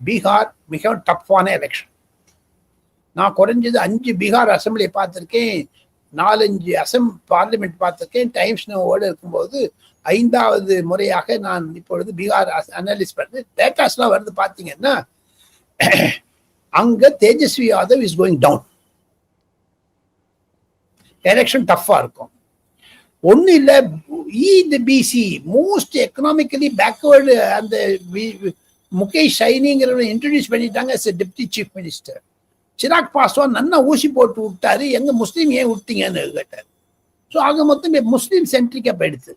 பீகார் மிகவும் டஃப்பான எலெக்ஷன் நான் குறைஞ்சது அஞ்சு பீகார் அசம்பிளியை பார்த்துருக்கேன் நாலஞ்சு அசம் பார்லிமெண்ட் பார்த்துருக்கேன் டைம்ஸ் நோவோடு இருக்கும்போது ஐந்தாவது முறையாக நான் இப்பொழுது பீகார் அனலிஸ்ட் பண்ணி டேட்டாஸ்லாம் வருது பார்த்தீங்கன்னா அங்கே Tejashwi Yadav is going down election டஃப்பாக இருக்கும். ஒன்றும் இல்லை இந்த பிசி மோஸ்ட் எக்கனாமிக்கலி பேக்வேர்டு அந்த முகேஷ் சைனிங்கிறவனை இன்ட்ரடியூஸ் பண்ணிட்டாங்க a deputy chief minister Chirag Paswan நன்னா ஊசி போட்டு விட்டாரு. எங்க முஸ்லீம் ஏன் விட்டீங்கன்னு கேட்டார். ஸோ ஆக மொத்தம் முஸ்லீம் சென்ட்ரிக்கா போயிடுது.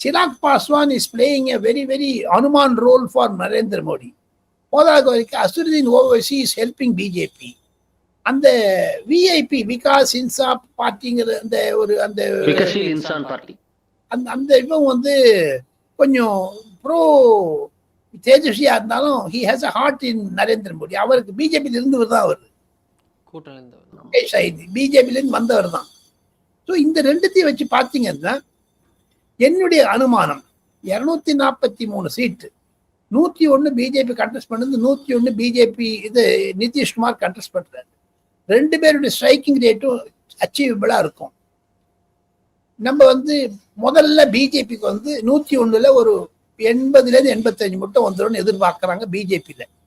Chirag Paswan is playing a very very Hanuman role for Narendra Modi. போதாக வரைக்கும் Asaduddin Owaisi is helping BJP அந்த விஐபி விகாஸ் இன்சாப் பார்ட்டிங்கிற அந்த ஒரு அந்த இன்சான் பார்ட்டி. அந்த அந்த இவன் வந்து கொஞ்சம் ப்ரோ தேஜஸ்வியா இருந்தாலும் he has a heart in Narendra Modi அவருக்கு பிஜேபியில இருந்து தான் அவர். கூட்டணி இருந்தவர். முகேஷ் சைனி பிஜேபியில இருந்து வந்தவர் தான் ஸோ இந்த ரெண்டுத்தையும் வச்சு பார்த்தீங்கன்னா என்னுடைய அனுமானம் இருநூத்தி நாற்பத்தி மூணு சீட்டு நூத்தி ஒன்று பிஜேபி கண்டெஸ்ட் பண்ணுது நூத்தி ஒன்று பிஜேபி இது நிதிஷ்குமார் கண்டெஸ்ட் பண்றாரு. ரெண்டு பேருடைய ஸ்ட்ரைக்கிங் ரேட்டும் அச்சீவபிளா இருக்கும். நம்ம வந்து முதல்ல பிஜேபிக்கு வந்து நூத்தி ஒண்ணுல ஒரு எண்பதுல இருந்து எண்பத்தஞ்சு மட்டும் வந்துடும் எதிர்பார்க்கறாங்க பிஜேபியில்